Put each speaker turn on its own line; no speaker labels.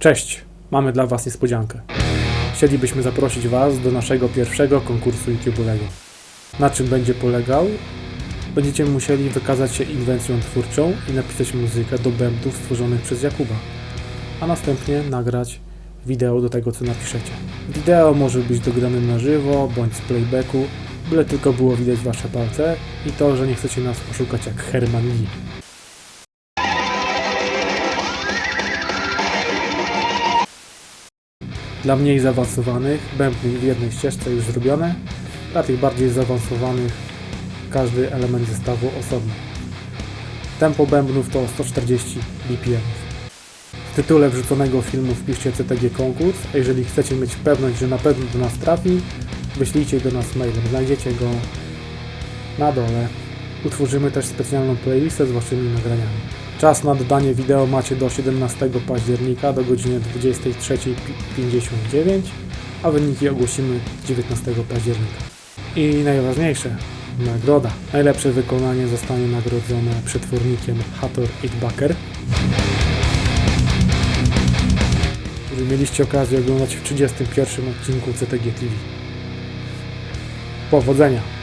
Cześć, mamy dla Was niespodziankę. Chcielibyśmy zaprosić Was do naszego pierwszego konkursu YouTube'owego. Na czym będzie polegał? Będziecie musieli wykazać się inwencją twórczą i napisać muzykę do bębnów stworzonych przez Jakuba, a następnie nagrać wideo do tego, co napiszecie. Wideo może być dograne na żywo bądź z playbacku, byle tylko było widać Wasze palce i to, że nie chcecie nas oszukać jak Herman Lee. Dla mniej zaawansowanych bębny w jednej ścieżce już zrobione, dla tych bardziej zaawansowanych każdy element zestawu osobno. Tempo bębnów to 140 BPM. W tytule wrzuconego filmu wpiszcie CTG konkurs, a jeżeli chcecie mieć pewność, że na pewno do nas trafi, wyślijcie do nas mailem. Znajdziecie go na dole. Utworzymy też specjalną playlistę z waszymi nagraniami. Czas na dodanie wideo macie do 17 października do godziny 23.59, a wyniki ogłosimy 19 października. I najważniejsze, nagroda. Najlepsze wykonanie zostanie nagrodzone przetwornikiem Hator 8Backer, który mieliście okazję oglądać w 31 odcinku CTG TV. Powodzenia!